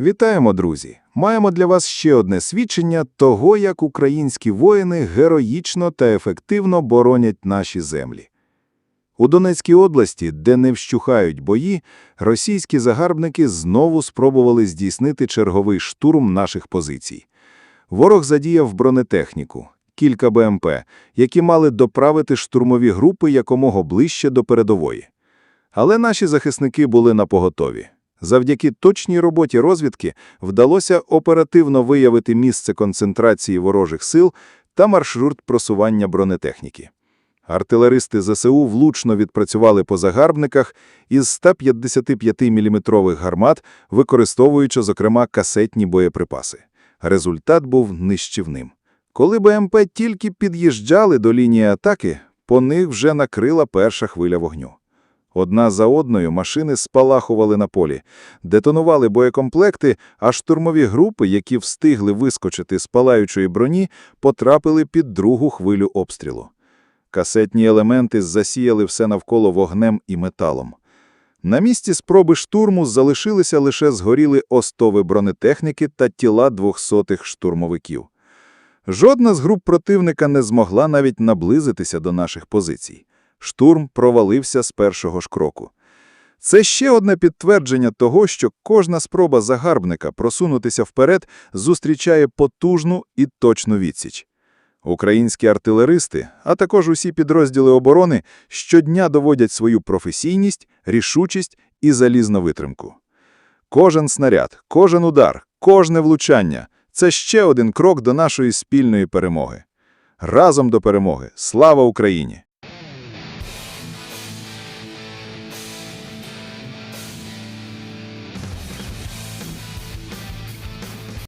Вітаємо, друзі! Маємо для вас ще одне свідчення того, як українські воїни героїчно та ефективно боронять наші землі. У Донецькій області, де не вщухають бої, російські загарбники знову спробували здійснити черговий штурм наших позицій. Ворог задіяв бронетехніку, кілька БМП, які мали доправити штурмові групи якомога ближче до передової. Але наші захисники були напоготові. Завдяки точній роботі розвідки вдалося оперативно виявити місце концентрації ворожих сил та маршрут просування бронетехніки. Артилеристи ЗСУ влучно відпрацювали по загарбниках із 155-мм гармат, використовуючи, зокрема, касетні боєприпаси. Результат був нищівним. Коли БМП тільки під'їжджали до лінії атаки, по них вже накрила перша хвиля вогню. Одна за одною машини спалахували на полі, детонували боєкомплекти, а штурмові групи, які встигли вискочити з палаючої броні, потрапили під другу хвилю обстрілу. Касетні елементи засіяли все навколо вогнем і металом. На місці спроби штурму залишилися лише згоріли остови бронетехніки та тіла двохсотих штурмовиків. Жодна з груп противника не змогла навіть наблизитися до наших позицій. Штурм провалився з першого ж кроку. Це ще одне підтвердження того, що кожна спроба загарбника просунутися вперед зустрічає потужну і точну відсіч. Українські артилеристи, а також усі підрозділи оборони щодня доводять свою професійність, рішучість і залізну витримку. Кожен снаряд, кожен удар, кожне влучання – це ще один крок до нашої спільної перемоги. Разом до перемоги! Слава Україні!